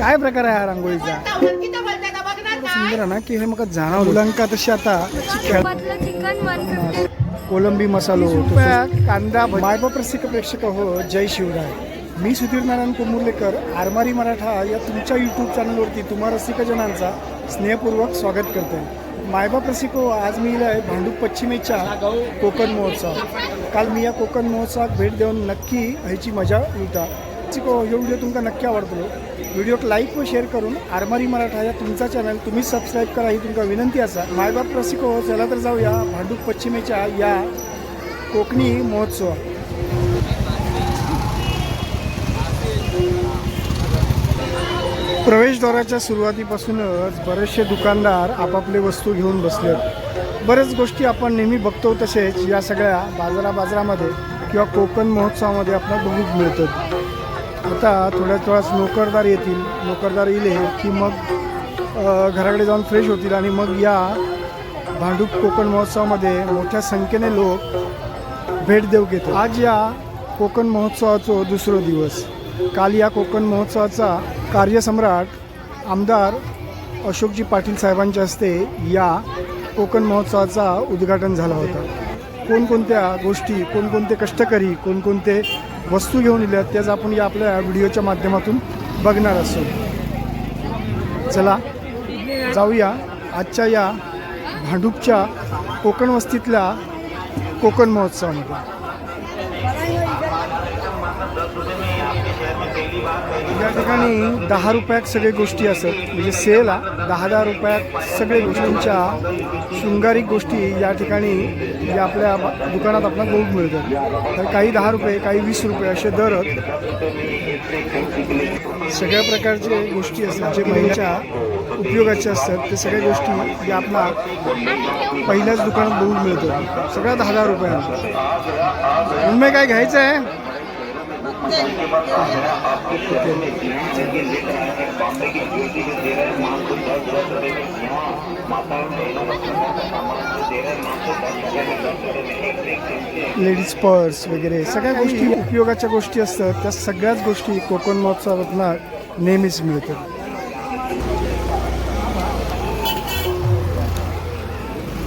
काय प्रकार आहे हा रांगोळीचा? सुंदर आहे ना की हे मग जाणवलं मुलांका तशी आता कोलंबी मसालो कांदा भजी. मायबाप रसिक प्रेक्षक हो जय शिवराय. मी सुधीर नारायण कोमुर्लेकर आरमारी मराठा या तुमच्या यूट्यूब चॅनलवरती तुम्हा रसिकजनांचा स्नेहपूर्वक स्वागत करते. मायबाप रसिक हो आज मी आहे भांडूप पश्चिमेच्या कोकण महोत्सव. काल मी या कोकण महोत्सवात भेट देऊन नक्की ह्याची मजा लुटा आजची हो व्हिडिओ तुमका नक्की आवडतो. व्हिडिओक लाईक व शेअर करून आरमारी मराठा या तुमचा चॅनल तुम्ही सबस्क्राईब करा ही तुमका विनंती असा. मायबाप प्रसिको चला तर जाऊया भांडूप पश्चिमेच्या या कोकणी महोत्सव. प्रवेशद्वाराच्या सुरुवातीपासूनच बरेचसे दुकानदार आपापले वस्तू घेऊन बसलेत. बरेच गोष्टी आपण नेहमी बघतो तसेच या सगळ्या बाजारा बाजारामध्ये किंवा कोकण महोत्सवामध्ये आपल्याला बघूक मिळतात. आता थोड्याच वेळास नोकरदार येतील. नोकरदार येले की मग घराकडे जाऊन फ्रेश होतील आणि मग या भांडूप कोकण महोत्सवामध्ये मोठ्या संख्येने लोक भेट देऊ घेतात आज या कोकण महोत्सवाचो दुसरो दिवस. काल या कोकण महोत्सवाचा कार्यसम्राट आमदार अशोकजी पाटील साहेबांच्या हस्ते या कोकण महोत्सवाचा उद्घाटन झाला होता. कोणकोणत्या गोष्टी कोणकोणते कष्टकरी कोणकोणते वस्तू घेऊन दिल्या त्याच आपण या आपल्या व्हिडिओच्या माध्यमातून बघणार असो. चला जाऊया आजच्या या भांडूपच्या कोकण वस्तीतल्या कोकण महोत्सवामध्ये. या ठिकाणी दहा रुपयात सगळे गोष्टी असत म्हणजे सेल हा दहा दहा रुपयात सगळे गोष्टींच्या शृंगारिक गोष्टी या ठिकाणी या आपल्या दुकानात आपल्याला बघूक मिळतात. तर काही दहा रुपये काही वीस रुपये असे दर सगळ्या प्रकारचे गोष्टी असतात जे महिन्याच्या उपयोगाचे असतात. ते सगळ्या गोष्टी या आपला पहिल्याच दुकानात बघून मिळतं सगळ्या दहा दहा रुपयांना उन्मे काय घ्यायचं आहे लेडीज पर्स वगैरे सगळ्या गोष्टी उपयोगाच्या गोष्टी असतात. त्या सगळ्याच गोष्टी कोकण महोत्सवात नेहमीच मिळतात.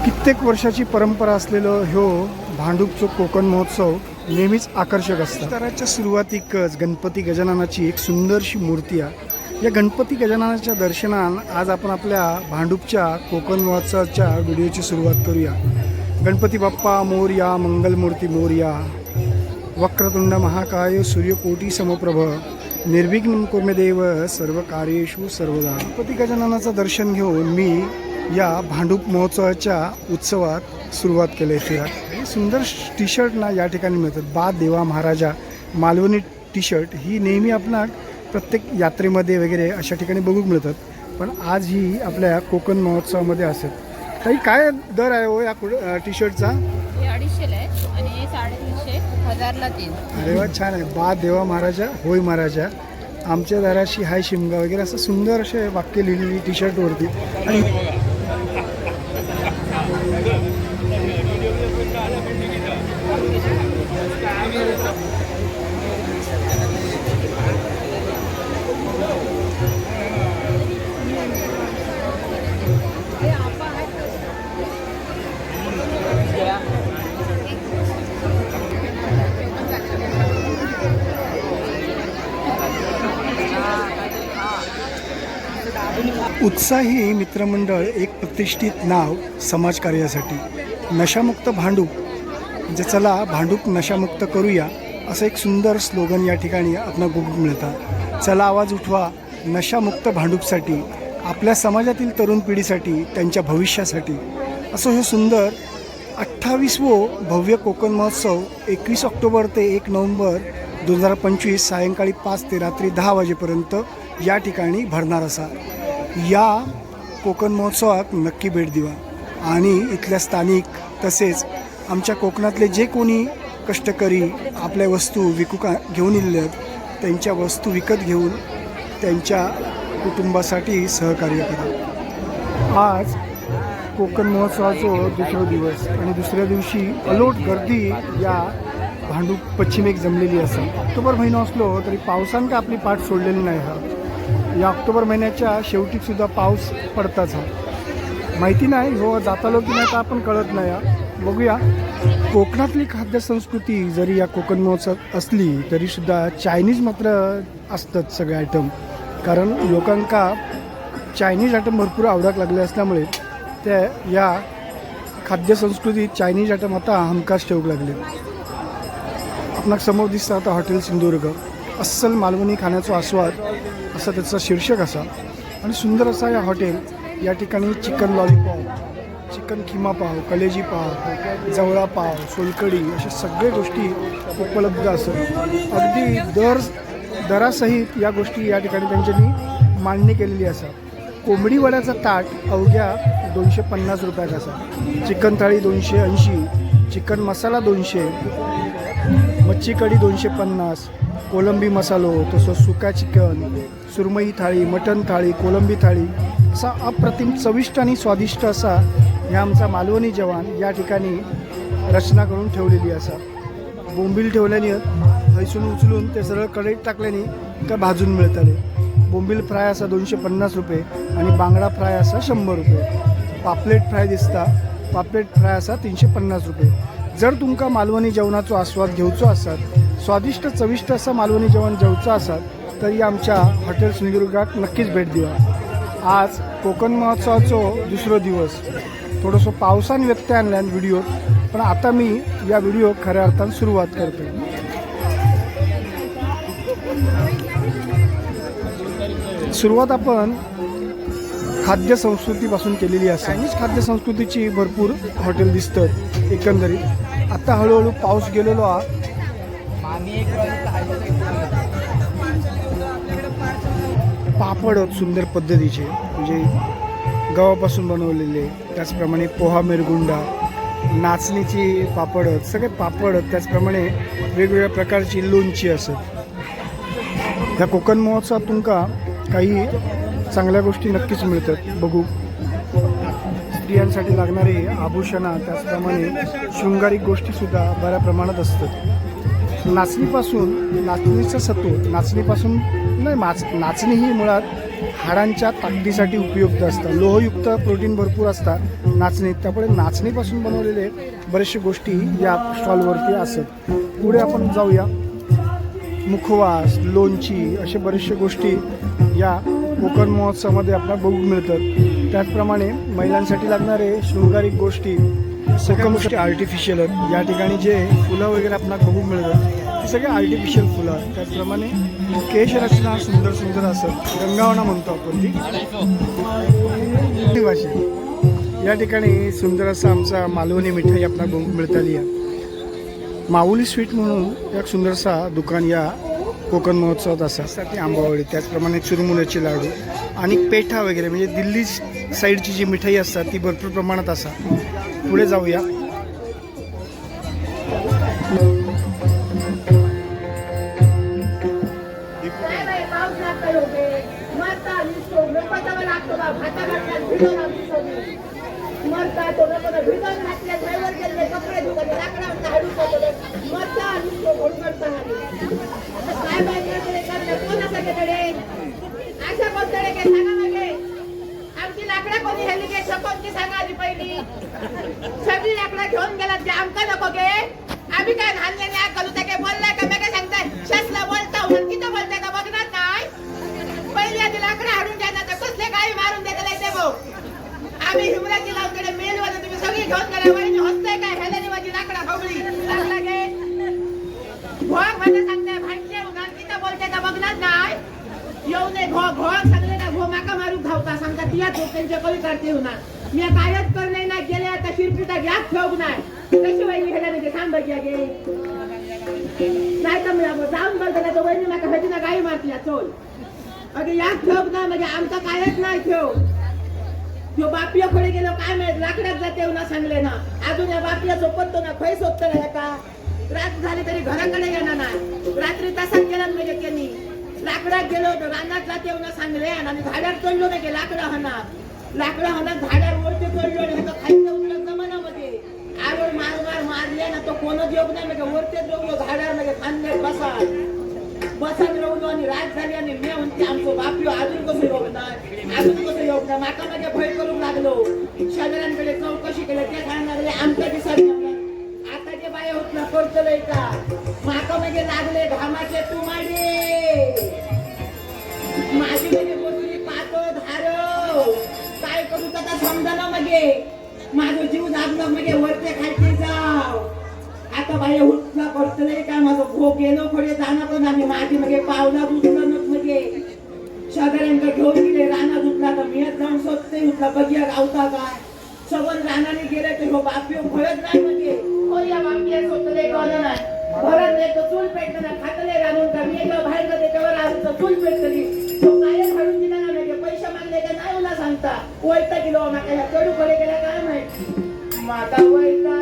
कित्येक वर्षाची परंपरा असलेलं ह्यो भांडूपचो कोकण महोत्सव नेहमीच आकर्षक असतात. तराच्या सुरुवातीकच गणपती गजाननाची एक सुंदरशी मूर्ती आहे. या गणपती गजाननाच्या दर्शनान आज आपण आपल्या भांडूपच्या कोकण महोत्सवाच्या व्हिडिओची सुरुवात करूया. गणपती बाप्पा मोरया मंगलमूर्ती मोरया वक्रतुंड महाकाय सूर्यकोटी समप्रभ निर्विघ्न कुर्मदेव सर्व कार्येषु सर्वदा. गणपती गजाननाचं दर्शन घेऊन मी या भांडूप महोत्सवाच्या उत्सवात सुरुवात केली फिरात सुंदर टी शर्ट ना या ठिकाणी मिळतात. बा देवा महाराजा मालवणी टी शर्ट ही नेहमी आपला प्रत्येक यात्रेमध्ये वगैरे अशा ठिकाणी बघूक मिळतात. पण आज ही आपल्या कोकण महोत्सवामध्ये असेल. काही काय दर आहे हो या टी शर्टचा अडीचशेला आहे आणि साडेतीनशे हजारला तीन. अरे वा छान आहे. बा देवा महाराजा होय महाराजा. आमच्या दाराशी हाय शिमगा वगैरे असं सुंदर असे वाक्य लिहिलेली टी शर्टवरती आणि उत्साही मित्रमंडळ एक प्रतिष्ठित नाव समाजकार्यासाठी नशामुक्त भांडूप म्हणजे चला भांडूप नशामुक्त करूया असं एक सुंदर स्लोगन या ठिकाणी आपण बघूक मिळतात चला आवाज उठवा नशामुक्त भांडूपसाठी आपल्या समाजातील तरुण पिढीसाठी त्यांच्या भविष्यासाठी. असं हे सुंदर अठ्ठावीसवो भव्य कोकण महोत्सव एकवीस ऑक्टोबर ते एक नोव्हेंबर दोन हजार पंचवीस सायंकाळी पाच ते रात्री दहा वाजेपर्यंत या ठिकाणी भरणार असा. या कोकण महोत्सवात नक्की भेट देवा. आणि इथल्या स्थानिक तसेच आमच्या कोकणातले जे कोणी कष्टकरी आपल्या वस्तू विकू का घेऊन इल्ले आहेत त्यांच्या वस्तू विकत घेऊन त्यांच्या कुटुंबासाठी सहकार्य करा. आज कोकण महोत्सवाचा दुसरा दिवस आणि दुसऱ्या दिवशी अलोट गर्दी या भांडूप पश्चिमेक जमलेली असेल ऑक्टोबर महिना असलो तरी पावसान का आपली पाठ सोडलेली नाही हा. या ऑक्टोबर महिन्याच्या शेवटी सुद्धा पाऊस पडताच हा. माहिती नाही हो जातालो की नाही तर आपण कळत नाही या बघूया. कोकणातली खाद्यसंस्कृती जरी या कोकण महोत्सवात असली तरीसुद्धा चायनीज मात्र असतात सगळे आयटम कारण लोकांका चायनीज आयटम भरपूर आवडाक लागले असल्यामुळे ते या खाद्यसंस्कृतीत चायनीज आयटम आता हमखास ठेवूक लागले आपणाक समोर दिसतं आता हॉटेल सिंधुदुर्ग. अस्सल मालवणी खाण्याचा आस्वाद असा त्याचा शीर्षक असा. आणि सुंदर असा या हॉटेल या ठिकाणी चिकन लॉलीपॉप चिकन किमा पाव कलेजी पाव जवळा पाव सोलकडी अशा सगळ्या गोष्टी उपलब्ध असत. अगदी दर दरासहित या गोष्टी या ठिकाणी त्यांच्यानी मांडणी केलेली असा कोंबडी वड्याचा ताट अवघ्या दोनशे पन्नास रुपयाचा असा. चिकन थाळी दोनशे ऐंशी चिकन मसाला दोनशे मच्छी कढी दोनशे पन्नास कोलंबी मसालो तसं सुका चिकन सुरमई थाळी मटन थाळी कोलंबी थाळी असा अप्रतिम चविष्ट आणि स्वादिष्ट असा ह्या आमचा मालवणी जवान या ठिकाणी रचना करून ठेवलेली असा. बोंबील ठेवल्याने हैसून उचलून ते सरळ कढईत टाकल्याने का भाजून मिळतले. बोंबील फ्राय असा दोनशे पन्नास रुपये आणि बांगडा फ्राय असा शंभर रुपये. पापलेट फ्राय दिसता पापलेट फ्राय असा तीनशे पन्नास रुपये. जर तुमका मालवणी जेवणाचो आस्वाद घेवचो आसात स्वादिष्ट चविष्ट असं मालवणी जेवण जेवचं असाल तरी आमच्या हॉटेल सिंधुदुर्गात नक्कीच भेट द्या आज कोकण महोत्सवाचो दुसरो दिवस. थोडंसं पावसाने व्यत्यय आणल्यान व्हिडिओत पण आता मी या व्हिडिओ खऱ्या अर्थानं सुरुवात करतो सुरुवात आपण खाद्य संस्कृतीपासून केलेली आहे चायनीज खाद्य संस्कृतीची भरपूर हॉटेल दिसतात एकंदरीत. आता हळूहळू पाऊस गेलेलो हा पापड सुंदर पद्धतीचे. म्हणजे गव्हापासून बनवलेले. त्याचप्रमाणे पोहा मिरगुंडा नाचणीची पापड सगळे पापड त्याचप्रमाणे वेगवेगळ्या प्रकारची लोणची असत. ह्या कोकण महोत्सवात तुमका काही चांगल्या गोष्टी नक्कीच मिळतात. बघू. स्त्रियांसाठी लागणारे आभूषणं त्याचप्रमाणे शृंगारिक गोष्टीसुद्धा बऱ्या प्रमाणात असतात. नाचणीपासून नाचणीचं सत्व नाचणीपासून नाही माच नाचणी ही मुळात हाडांच्या ताकदीसाठी उपयुक्त असतात लोहयुक्त प्रोटीन भरपूर असतात नाचणीत. त्यामुळे नाचणीपासून बनवलेले बरेचशे गोष्टी या स्टॉलवरती असत. पुढे आपण जाऊया. मुखवास लोणची असे बऱ्याचशा गोष्टी या कोकण महोत्सवामध्ये आपल्याला बघू मिळतात. त्याचप्रमाणे महिलांसाठी लागणारे शृंगारिक गोष्टी सगळ्या गोष्टी आर्टिफिशियल आहेत. या ठिकाणी जे फुलं वगैरे आपल्याला बघू मिळतात ते सगळे आर्टिफिशियल फुलं आहेत. त्याचप्रमाणे केश रचना सुंदर सुंदर असत रंगावणा म्हणतो आपण ती. भाषा या ठिकाणी सुंदर असा आमचा मालवणी मिठाई आपल्याला बघू मिळताली. आहे माऊली स्वीट म्हणून एक सुंदरसा दुकान या कोकण महोत्सवात असा ती आंबावळी. त्याचप्रमाणे चुरमुण्याचे लाडू आणि पेठा वगैरे म्हणजे दिल्ली साईडची जी मिठाई असतात ती भरपूर प्रमाणात असा पुढे जाऊया मरता मरता तो लोकांना घातले, ड्रायव्हर गेले, कपडे धुतले, लाकडावर हाडू पडले. मरता दिसतो, म्हणून मरता आता काय अशा कोणतरी काय सांगा लाकडं कोणी हेली गे कोणती सांगा आधी पहिली. सगळी लाकडं घेऊन गेला ते आमका नको गे. आम्ही काय घालले नाही घालू त्या काय बोललाय का? मी काय सांगताय? शासला बोलता म्हणून तिथं बोलताय का बघणार नाही? पहिली आधी लाकडं हाडून द्या तर कसले काही मारून देता नाही ते भाऊ. आम्ही हिमराजी लावकडे मेल वर तुम्ही सगळी घेऊन गेला वहिनी हसताय काय? ह्याला माझी लाकडा खवली लागला गे. भोग म्हणजे सांगताय भांडले उन्हा तिथं बोलताय का बघणार नाही? येऊ नये घो भोग सगळे हो ना घो सांगता त्यांच्या कवी करते होणार मी कायच करणे ना गेले आता शिरपिटा गॅस ठेवू नाही कशी वहिनी घेणार म्हणजे थांब घ्या गे नाही तर मी आपण जाऊन बघ ना तो वहिनी माका हजी ना गाई मारल्या चोल. अगे याक ठेव ना म्हणजे आमचा कायच नाही ठेव. यो बापियाकडे गेलो काय माहीत लाकडात जाते हो ना सांगले ना. अजून या बापिया झोपतो ना खै सोपतो ना का रात झाली तरी घराकडे येणार नाही. रात्री तसाच गेला म्हणजे त्यांनी. लाकडात गेलो होतो. रानात जाते ना सांगले. आणि झाडावर चढलो नाही की? लाकडं हाणार लाकडं हाणार झाडावर वरती चढलो आणि ह्याचं खायचं उलट जमानामध्ये. आरोड मार मार मारले ना तो कोणच योग नाही. म्हणजे वरतीच रोवलो झाडावर म्हणजे खांद्यात बसा बसात रोवलो आणि रात झाली आणि मी म्हणते आमचं आमचो अजून कसं योगणार अजून कसं योगणार माका माझ्या भय करू लागलो. शेजाऱ्यांकडे चौकशी केलं. ते सांगणार लागले आमच्या दिसात आता जे बाय होत ना करतलंय का? माका मागे लागले घामाचे तुमाडे. माझी म्हणजे बसली पातो धारो. काय करू आता समजा मगे. माझं जीव जागलं म्हणजे वरते खालती जाव. आता बाहेर उठला करतले का? माझं भो गेलो खडे जाणार पण आम्ही माझी मगे पावला दुसरं नक मगे. शेजाऱ्यांकडे घेऊन गेले राणा उठला तर मी जाऊन स्वतः उठला. बघिया गावता काय. सगळं रानाने गेले तर हो बापी फळत नाही म्हणजे हो या बापी स्वतःले कळलं नाही भरत नाही तर चूल पेटलं नाही खातले राहून का? मी जेव्हा बाहेर जाते त्याच्यावर आज तर चूल पेटली तो काय घालून दिला ना म्हणजे पैसे मागले का नाही मला सांगता. वैता किलो माका ह्या कडू कडे गेला काय माहिती? माता वैता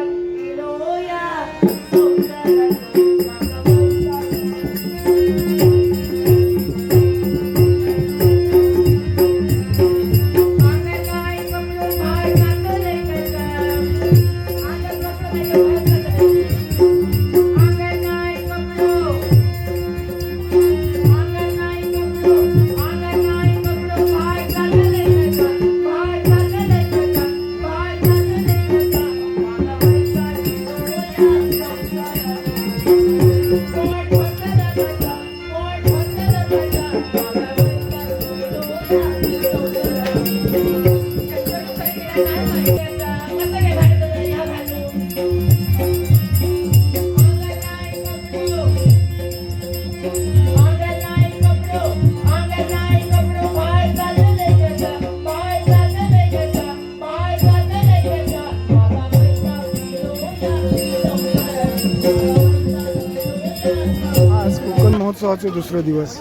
महोत्सवाचे दुसरे दिवस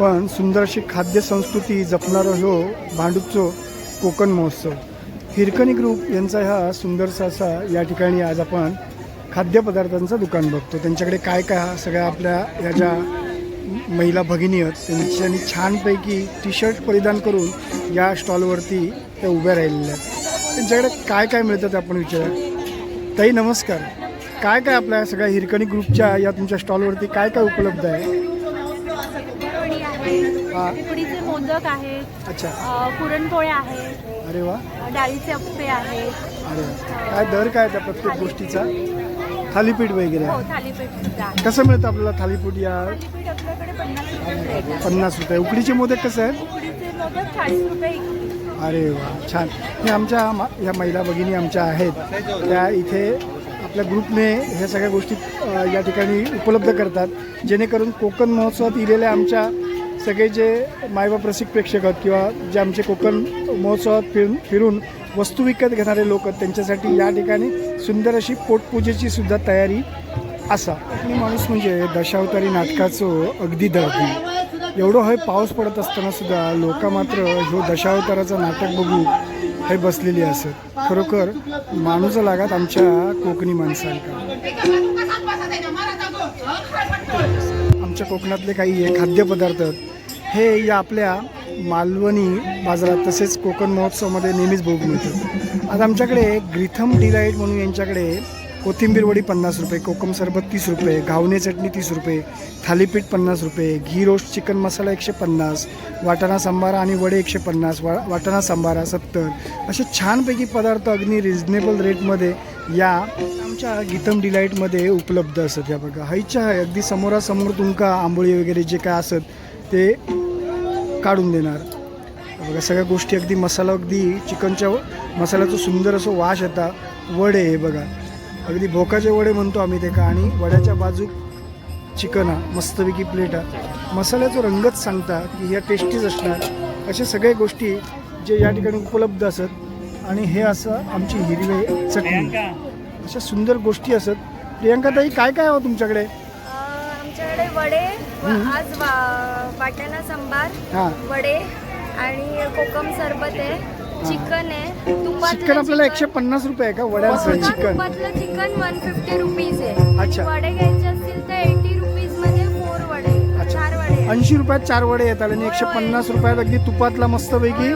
पण सुंदर अशी खाद्य संस्कृती जपणारा हो भांडूपचो कोकण महोत्सव. हिरकणी ग्रुप यांचा हा सुंदरसा असा या ठिकाणी आज आपण खाद्यपदार्थांचं दुकान बघतो. त्यांच्याकडे काय काय हा सगळ्या आपल्या या ज्या महिला भगिनी आहेत त्यांच्यानी छानपैकी टी शर्ट परिधान करून या स्टॉलवरती त्या उभ्या राहिलेल्या आहेत. त्यांच्याकडे काय काय मिळतं ते आपण विचारूया. ताई नमस्कार. काय काय आपल्या सगळ्या हिरकणी ग्रुपच्या या तुमच्या स्टॉलवरती काय काय उपलब्ध आहे? कढी आहे उकडीचे मोदक आहेत अच्छा. पुरणपोळ्या आहेत अरे वा. डाळीचे अप्पे आहेत. अरे वा. काय दर काय त्या प्रत्येक गोष्टीचा? थालीपीठ वगैरे. हो आहे. थालीपीठ सुद्धा. आहे कसं मिळतं आपल्याला थालीपीठ या थालीपीठ आपल्याकडे पन्नास रुपये प्लेट आहे. पन्नास रुपये. उकडीचे मोदक कसं आहेत? उकडीचे मोदक चाळीस रुपये इकडे. अरे वा छान. हे आमच्या मा- या महिला भगिनी आमच्या आहेत. त्या इथे आपल्या ग्रुपने ह्या सगळ्या गोष्टी अ, या ठिकाणी उपलब्ध करतात. जेणेकरून कोकण महोत्सवात इलेले आमच्या सगळे जे मायबाप रसिक प्रेक्षक आहेत किंवा जे आमचे कोकण महोत्सवात फिरून फिरून वस्तू विकत घेणारे लोक आहेत त्यांच्यासाठी या ठिकाणी सुंदर अशी पोटपूजेची सुद्धा तयारी असा. आणि माणूस म्हणजे दशावतारी नाटकाचं अगदी दळती एवढं हे पाऊस पडत असताना सुद्धा लोक मात्र जो दशावताराचं नाटक बघू हे बसलेली असत. खरोखर माणूस लागत आमच्या कोकणी माणसांका आमच्या कोकणातले काही हे खाद्यपदार्थ हे या आपल्या मालवणी बाजारात तसेच कोकण महोत्सवामध्ये नेहमीच बघून मिळतो आज आमच्याकडे ग्रीथम डिलाईट म्हणून यांच्याकडे कोथिंबीर वडी पन्नास रुपये कोकम सरबत तीस रुपये घावणे चटणी तीस रुपये थालीपीठ पन्नास रुपये घी रोस्ट चिकन मसाला एकशे पन्नास वाटाणा सांबारा आणि वडे एकशे पन्नास वा वाटाणा सांबारा सत्तर असे छानपैकी पदार्थ अगदी रिजनेबल रेटमध्ये या आमच्या गीतम डिलाईटमध्ये उपलब्ध असत या बघा. हायच्या हाय अगदी समोरासमोर तुमका आंबोळी वगैरे जे काय असत ते काढून देणार. बघा सगळ्या गोष्टी अगदी मसाला अगदी चिकनच्या मसाल्याचं सुंदर असं वाश येता. वडे हे बघा. अगदी भोकाचे वडे म्हणतो आम्ही ते का? आणि वड्याच्या बाजू चिकन हा मस्तपैकी प्लेट हा. मसाल्याचं रंगच सांगता की ह्या टेस्टीच असणार. अशा सगळ्या गोष्टी जे या ठिकाणी उपलब्ध असत आणि हे असं आमची हिरवे चटणी. अशा सुंदर गोष्टी असत. प्रियंका ताई काय काय हो तुमच्याकडे? आमच्याकडे वडे आज वाटाणा सांबार हां. वडे आणि कोकम सरबत आहे. चिकन आहे. तुपातलं चिकन आपल्याला एकशे पन्नास रुपये आहे का? वड्यांचं chicken. Chicken one fifty rupees आहे. आणि अच्छा. वडे घ्यायचे असतील ऐंशी रुपयात चार वडे येतात आणि एकशे पन्नास रुपयात अगदी तुपातला मस्तपैकी.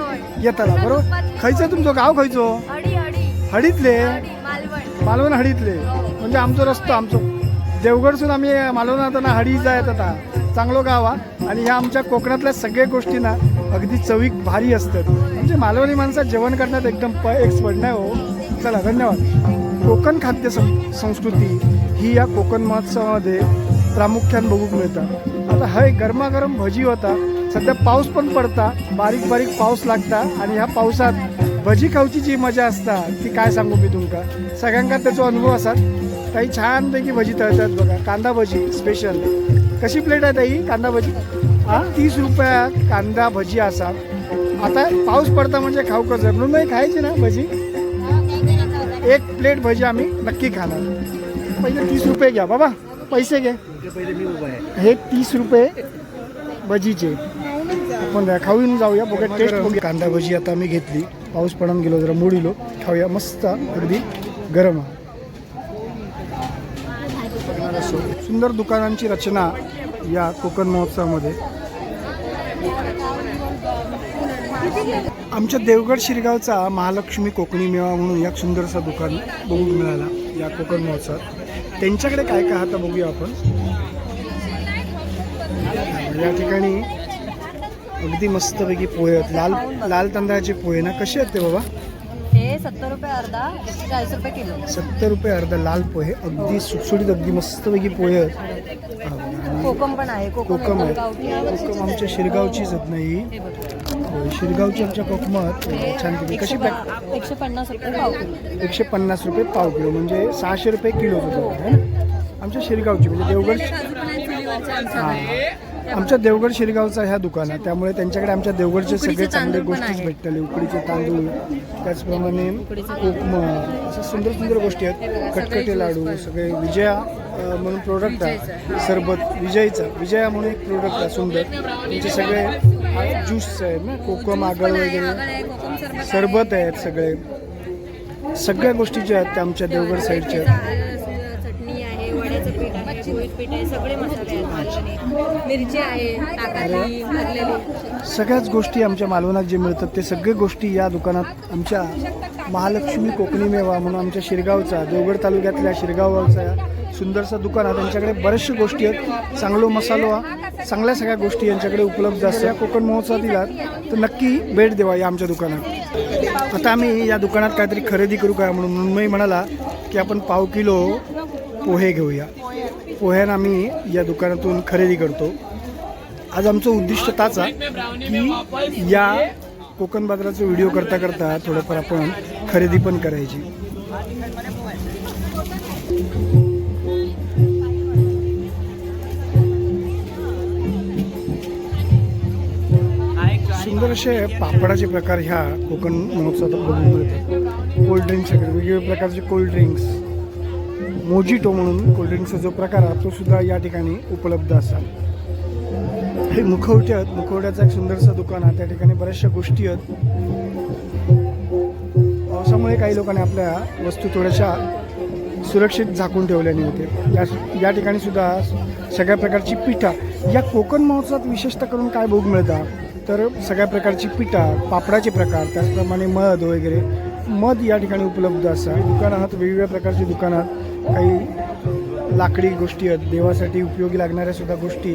येतात बरोबर? खायचं तुमचं? गाव खायचो? हडी हडी हडीतले? हडी मालवण. हडीतले? म्हणजे आमचं रस्तो आमचं देवगडसून आम्ही मालवण आता हडी जायत आता. चांगलं गाव हा. आणि ह्या आमच्या कोकणातल्या सगळ्या गोष्टी ना अगदी चवीक भारी असतात. म्हणजे मालवणी माणसात जेवण करण्यात एकदम प एक्सपर्ट नाही हो. चला धन्यवाद. कोकण खाद्य सं संस्कृती ही या कोकण महोत्सवामध्ये प्रामुख्याने बघूक मिळतात. आता हय गरमागरम भजी होता. सध्या पाऊस पण पडता. बारीक बारीक पाऊस लागता आणि ह्या पावसात भजी खाऊची जी मजा असता ती काय सांगू मी तुमका? सगळ्यांका त्याचा अनुभव असतात काही छानपैकी भजी तळतात बघा. कांदा भजी स्पेशल कशी प्लेट आहे ताई कांदा भजी? हा? तीस रुपयात कांदा भजी असा. आता पाऊस पडता म्हणजे खाऊ कसं? म्हणून नाही खायची ना भजी? एक प्लेट भजी आम्ही नक्की खाणार. पहिले तीस रुपये घ्या बाबा. पैसे घे. हे तीस रुपये भजीचे. आपण खाऊन जाऊया बघा टेस्ट बघूया. कांदा भजी आता आम्ही घेतली. पाऊस पडून गेलो जरा मोडिलो खाऊया मस्त अगदी गरम. सुंदर दुकानांची रचना या कोकण महोत्सवामध्ये. आमच्या देवगड शिरगावचा महालक्ष्मी कोकणी मेवा म्हणून एक सुंदरसा दुकान बघू मिळाला या कोकण महोत्सवात. त्यांच्याकडे काय काय आता बघूया आपण. या ठिकाणी अगदी मस्तपैकी पोहे आहेत. लाल लाल तांदळाचे पोहे ना? कसे आहेत ते बाबा? हे सत्तर रुपये अर्धा चाळीस रुपये किलो. सत्तर रुपये अर्धा लाल पोहे. अगदी सुटसुटीत अगदी मस्तपैकी पोहे आहेत. हा, कोकम पण आहे कोकम आहे. कोकम आमच्या शिरगावचीच आहेत नाही हे? शिरगावची आमच्या कोकमात. हे छान कशी एकशे पॅक एकशे पन्नास रुपये पाव किलो. एकशे पन्नास रुपये पाव किलो. म्हणजे सहाशे रुपये किलो होतो है आमच्या शिरगावची म्हणजे देवगड हां. आमच्या देवगड शिरगावचा ह्या दुकान आहे. त्यामुळे त्यांच्याकडे आमच्या देवगडचे सगळे चांगले गोष्टीच आहे. भेटतले. उकडीचे तांदूळ त्याचप्रमाणे कोकम असं सुंदर सुंदर गोष्टी आहेत. कटकटे लाडू सगळे विजया म्हणून प्रोडक्ट आहे. सरबत विजयचा. विजया म्हणून एक प्रोडक्ट आहे सुंदर. त्यांचे सगळे ज्यूस आहेत ना कोकम आगळ वगैरे. सरबत आहेत सगळे. सगळ्या गोष्टी ज्या आहेत त्या आमच्या देवगड साईडच्या आहेत. मिरची आहे भरलेली. सगळ्याच गोष्टी आमच्या मालवणात जे मिळतात ते सगळे गोष्टी या दुकानात आमच्या महालक्ष्मी कोकणी मेवा म्हणून आमच्या शिरगावचा देवगड तालुक्यातल्या शिरगावचा सुंदरसा दुकान आहे. त्यांच्याकडे बऱ्याचशा गोष्टी आहेत. चांगलो मसालो हा. चांगल्या सगळ्या गोष्टी यांच्याकडे उपलब्ध असल्या कोकण महोत्सवात दिला तर नक्की भेट देवा या आमच्या दुकानात. आता आम्ही या दुकानात काहीतरी खरेदी करू काय म्हणून मुंबई म्हणाला की आपण पाव किलो पोहे घेऊया. पोह्यानं आम्ही या दुकानातून खरेदी करतो. आज आमचं उद्दिष्ट ताच आहे की या कोकण बाजाराचा व्हिडिओ करता करता थोडंफार आपण खरेदी पण करायची. सुंदर असे पापडाचे प्रकार ह्या कोकण महोत्सवात बघून मिळतात. कोल्ड्रिंक्स वगैरे वेगवेगळ्या प्रकारचे कोल्ड्रिंक्स मोजिटो म्हणून कोल्ड्रिंकचा जो प्रकार आहे तो सुद्धा या ठिकाणी उपलब्ध असा हे मुखवटे आहेत. मुखवट्याचं एक सुंदरसं दुकान आहे. त्या ठिकाणी बऱ्याचशा गोष्टी आहेत. पावसामुळे काही लोकांनी आपल्या वस्तू थोड्याशा सुरक्षित झाकून ठेवल्याने होते. या या ठिकाणी सुद्धा सगळ्या प्रकारची पिठा. या कोकण महोत्सवात विशेषतः करून काय बघू मिळतात तर सगळ्या प्रकारची पिठा पापडाचे प्रकार त्याचप्रमाणे मध वगैरे. मध या ठिकाणी उपलब्ध असतात दुकान आहात वेगवेगळ्या प्रकारची दुकानात काही लाकडी गोष्टी आहेत. देवासाठी उपयोगी लागणाऱ्या सुद्धा गोष्टी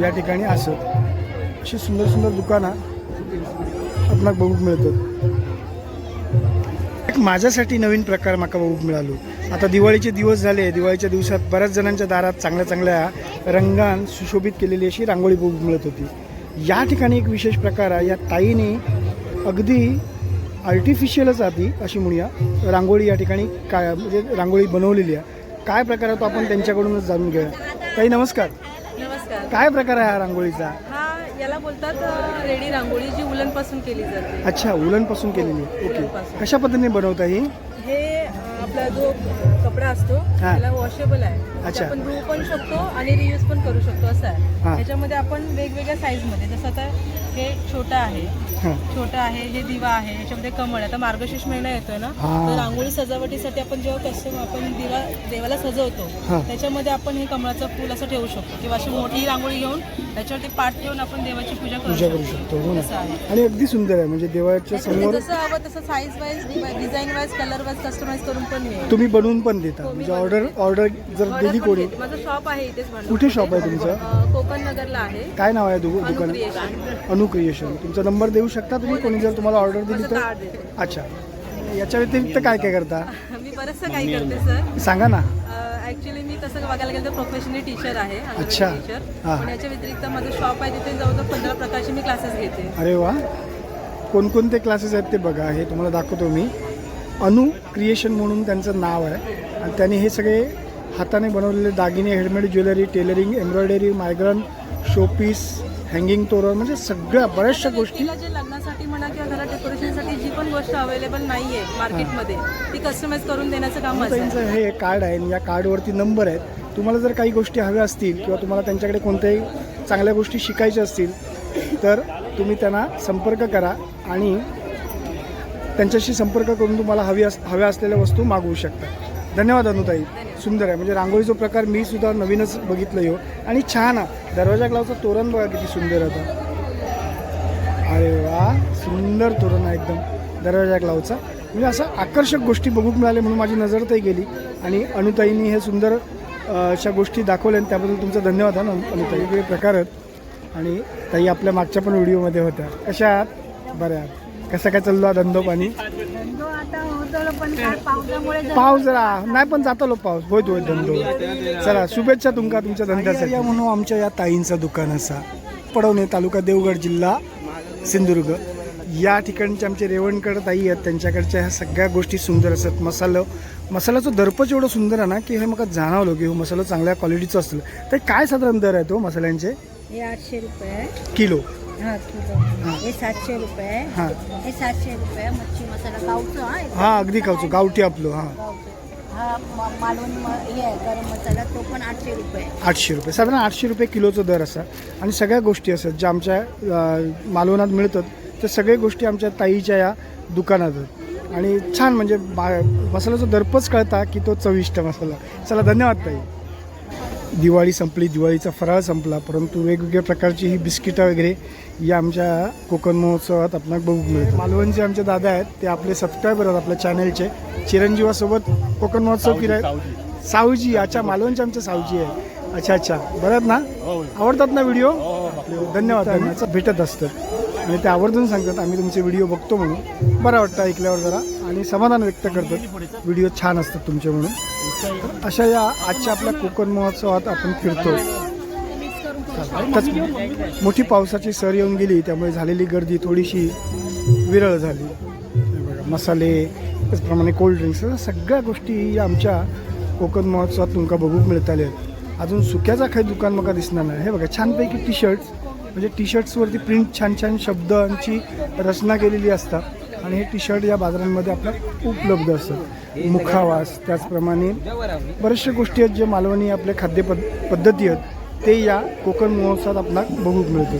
या ठिकाणी असत. अशी सुंदर सुंदर दुकानं आपणाक बघूक मिळतात. एक माझ्यासाठी नवीन प्रकार माका बघूक मिळालो. आता दिवाळीचे दिवस झाले. दिवाळीच्या दिवसात बऱ्याच जणांच्या दारात चांगल्या चांगल्या रंगान सुशोभित केलेली अशी रांगोळी बघूक मिळत होती. या ठिकाणी एक विशेष प्रकार आहे. या ताईने अगदी आर्टिफिशियलच आधी अशी म्हणूया. रांगोळी या ठिकाणी काय म्हणजे रांगोळी बनवलेली आहे. काय प्रकार आहे तो आपण त्यांच्याकडूनच जाणून घेऊया. ताई नमस्कार. नमस्कार. काय प्रकार आहे हा रांगोळीचा? हा याला बोलतात रेडी रांगोळी जी उलनपासून केली जाते. अच्छा उलनपासून केलेली. आहे ओके. कशा पद्धतीने बनवता ही? हे आपला जो कपडा असतो त्याला वॉशेबल आहे. अच्छा. ते आपण धुवू पण शकतो आणि रियूज पण करू शकतो असं हा. आहे त्याच्यामध्ये आपण वेगवेगळ्या साईजमध्ये जसं आता हे छोटं आहे. हां. छोटं आहे हे दिवा आहे याच्यामध्ये कमळ आहे. आता मार्गशीर्ष महिना येतोय ना? हा. तर रांगोळी सजावटीसाठी आपण जेव्हा कस्टम आपण दिवा देवाला सजवतो हा. त्याच्यामध्ये आपण हे कमळाचं फूल असं ठेवू शकतो. किंवा अशी मोठी रांगोळी घेऊन त्याच्यावरती पाठ ठेवून आपण देवाची पूजा करू पूजा करू शकतो. हो असं ना आहे. आणि अगदी सुंदर आहे म्हणजे देवाच्या त्याच्यामध्ये समोर जसं हवं तसं size wise design wise colour wise customize करून पण मिळेल. तुम्ही बनवून पण पण देता म्हणजे ऑर्डर ऑर्डर जर Order पण कोणी? घेते. माझं शॉप आहे इथेच कुठे शॉप आहे तुमचं? अं, कोकण नगरला आहे. काय नाव आहे दु अनु दुकान? क्रिएशन अनु क्रिएशन तुमचा नंबर देऊ शकता तुम्ही? कोणी जर तुम्हाला ऑर्डर दिली माझं तर? कार्ड देते. अच्छा. याच्या व्यतिरिक्त काय काय करता? मी बरंचसं काही करते सर सांगा ना. ऍक्च्युली मी तसं बघायला गेलं तर प्रोफेशनली टीचर आहे अच्छा. टीचर हा. पण याच्या व्यतिरिक्त माझं शॉप आहे तिथे जवळजवळ पंधरा प्रकारचे मी क्लासेस घेते. अरे वा. कोणकोणते क्लासेस आहेत ते बघा. हे तुम्हाला दाखवतो मी. अनु क्रिएशन म्हणून त्यांचं नाव आहे. आणि त्यांनी हे सगळे हाताने बनवलेले दागिने हेडमेड ज्वेलरी टेलरिंग एम्ब्रॉयडरी मायग्रन शोपीस हँगिंग तोरण म्हणजे सगळ्या बऱ्याचशा गोष्टी. जे लग्नासाठी म्हणा किंवा घरात डेकोरेशनसाठी जी पण गोष्ट अवेलेबल नाहीये मार्केटमध्ये ती कस्टमाइज करून देण्याचं काम आहे. त्यांचं हे कार्ड आहे या कार्डवरती नंबर आहेत. तुम्हाला जर काही गोष्टी हव्या असतील किंवा तुम्हाला त्यांच्याकडे कोणत्याही चांगल्या गोष्टी शिकायच्या असतील तर तुम्ही त्यांना संपर्क करा आणि त्यांच्याशी संपर्क करून तुम्हाला हवी अस हव्या असलेल्या वस्तू मागवू शकता. धन्यवाद अनुताई. सुंदर आहे. म्हणजे रांगोळीचा प्रकार मी सुद्धा नवीनच बघितलं हो. आणि छान आहे. दरवाजा ग्लावचं तोरण बघा किती सुंदर होतं अरे वा सुंदर तोरण आहे एकदम. दरवाजा क्लावचा म्हणजे असं आकर्षक गोष्टी बघूक मिळाल्या म्हणून माझी नजर तरी गेली. आणि अनुताईंनी हे सुंदर अशा गोष्टी दाखवल्या आणि त्याबद्दल तुमचा धन्यवाद आहे ना अनुताई. वेगळे प्रकार आहेत. आणि ताई आपल्या मागच्या पण व्हिडिओमध्ये होत्या. कशा आहात? बऱ्या आहात. कसं काय चाललो धंदो पाणी? पाऊस जरा नाही पण जातो पाऊस. होय होय धंदो. चला शुभेच्छा तुमका तुमच्या धंद्यासाठी. या म्हणून आमच्या या ताईंचं दुकान असा. पडवणे तालुका देवगड जिल्हा सिंधुदुर्ग. या ठिकाणचे आमचे रेवणकर ताई आहेत. त्यांच्याकडच्या ह्या सगळ्या गोष्टी सुंदर असतात. मसाला मसाल्याचं दर्पच एवढं सुंदर आहे ना की हे मला जाणवलं की हो मसाला चांगल्या क्वालिटीचं असलं. तर काय साधारण दर आहे तो मसाल्यांचे? हे आठशे रुपये किलो. हा किलो हे. सातशे रुपये हां. हे सातशे रुपये मच्छी मसाला गावचं हा हे हां अगदी खाऊचं गावठी आपलं हां. गावचं हा म- मालवणी म- हे आहे गरम मसाला तो पण आठशे रुपये आठशे रुपये. साधारण आठशे रुपये किलोचा दर असा. आणि सगळ्या गोष्टी असतात ज्या आमच्या अ, मालवणात मिळतात त्या सगळ्या गोष्टी आमच्या ताईच्या या दुकानात आहेत. आणि छान म्हणजे मा मसाल्याचा दर्पच कळता की तो चविष्ट मसाला. चला धन्यवाद ताई. दिवाळी संपली दिवाळीचा फराळ संपला परंतु वेगवेगळ्या प्रकारची ही बिस्किटं वगैरे या आमच्या कोकण महोत्सवात आपल्याला बघू मिळतात मालवणचे आमचे दादा आहेत ते आपले सबस्क्रायबर आहेत आपल्या चॅनलचे चिरंजीवासोबत कोकण महोत्सव फिराय सावजी. अच्छा मालवणचे आमचे सावजी आहे अच्छा अच्छा. बरं ना? आवडतात ना व्हिडिओ धन्यवाद भेटत असतात आणि ते आवर्जून सांगतात आम्ही तुमचे व्हिडिओ बघतो म्हणून. बरं वाटतं ऐकल्यावर जरा. आणि समाधान व्यक्त करतात. व्हिडिओ छान असतात तुमचे म्हणून. तर अशा या आजच्या आपल्या कोकण महोत्सवात आपण फिरतो. आत्ताच मोठी पावसाची सर येऊन गेली त्यामुळे झालेली गर्दी थोडीशी विरळ झाली. बघा मसाले त्याचप्रमाणे कोल्ड्रिंक्स ड्रिंक्स सगळ्या गोष्टी या आमच्या कोकण महोत्सवात तुमका बघूक मिळताले. अजून सुक्याचा काही दुकान मला दिसणार नाही. हे बघा छानपैकी टी शर्ट्स म्हणजे टी शर्ट्सवरती प्रिंट छान छान शब्दांची रचना केलेली असतात. आणि हे टी शर्ट या बाजारांमध्ये आपल्या उपलब्ध असतात. मुखावास त्याचप्रमाणे बऱ्याचशा गोष्टी आहेत जे मालवणी आपले खाद्य पद पद्धती आहेत. ते या कोकण महोत्सवात आपल्याला बघूक मिळते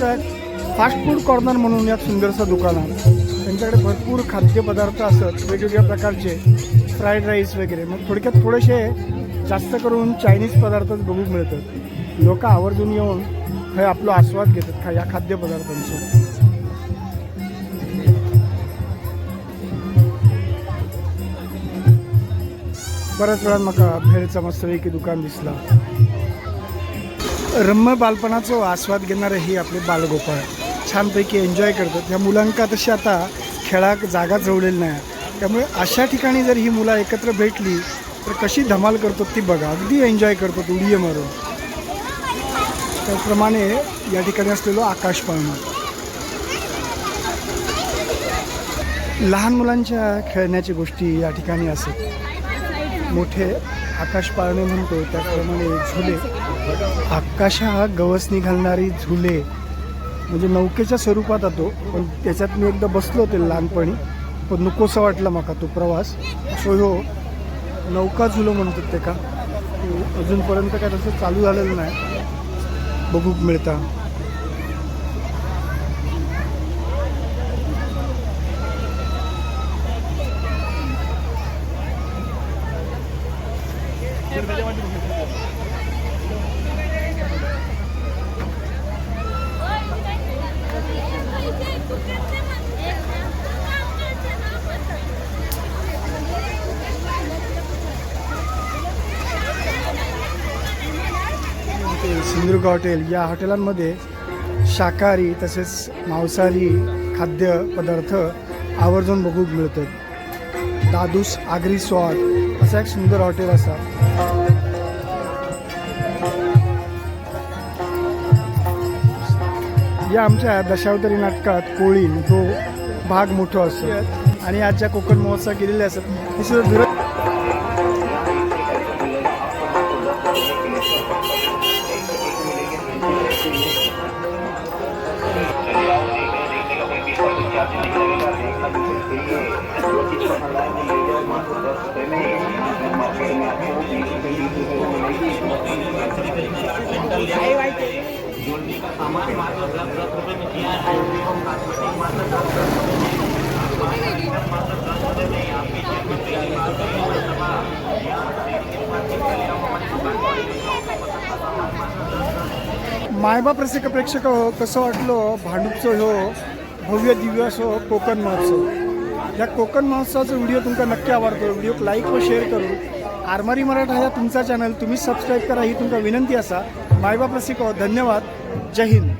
तर फास्ट फूड कॉर्नर म्हणून यात सुंदरसं दुकान आहे. त्यांच्याकडे भरपूर खाद्यपदार्थ असतात वेगवेगळ्या प्रकारचे फ्राईड राईस वगैरे. मग थोडक्यात थोडेसे जास्त करून चायनीज पदार्थच बघू मिळतात. लोक आवर्जून येऊन हे आपला आस्वाद घेतात खा या खाद्यपदार्थांचं. बऱ्याच वेळा म्हाका भेळचा मस्तपैकी दुकान दिसला. रम्य बालपणाचा आस्वाद घेणारे ही आपले बालगोपाळ. छानपैकी एन्जॉय करतात. ह्या मुलांका तशी आता खेळाक जागा जवळलेली नाही. त्यामुळे अशा ठिकाणी जर ही मुलं एकत्र भेटली तर कशी धमाल करतात ती बघा. अगदी एन्जॉय करतात उडी मारून. त्याचप्रमाणे या ठिकाणी असलेलो आकाश पाळणा लहान मुलांच्या खेळण्याच्या गोष्टी या ठिकाणी असत. मोठे आकाश पाळणे म्हणतो त्याचप्रमाणे झुले. आकाशा गवसनी घालणारी झुले. म्हणजे नौकेच्या स्वरूपात येतो पण त्याच्यात मी एकदा बसलो होते लहानपणी पण नकोसा वाटला माका तो प्रवास. सो हो नौका झुलो म्हणतात ते का. अजूनपर्यंत काय तसं चालू झालेलं नाही. बघूक मिळता सिंधुदुर्ग हॉटेल. या हॉटेलांमध्ये शाकाहारी तसेच मांसाहारी खाद्यपदार्थ आवर्जून बघूक मिळतात दादूस आगरी स्वाद असं एक सुंदर हॉटेल असा. या आमच्या दशावतारी नाटकात कोळी तो भाग मोठो असतो. आणि आजच्या कोकण महोत्सव केलेले असतात. हे सुद्धा जोड़ने का मात्र दस दस रुपये में किया है हम मात्र दस रुपये में मात्र दस रुपये मायबाप रसिक प्रेक्षक हो कसं वाटलं हो, भांडूपचं हो भव्य दिव्य असो हो, कोकण महोत्सव. या कोकण महोत्सवाचा व्हिडिओ तुमका नक्की आवडतो. व्हिडिओ लाईक व शेअर करून आरमारी मराठा ह्या तुमचा चॅनल तुम्ही सबस्क्राईब करा ही तुमका विनंती असा. मायबाप रसिक हो धन्यवाद. जय हिंद.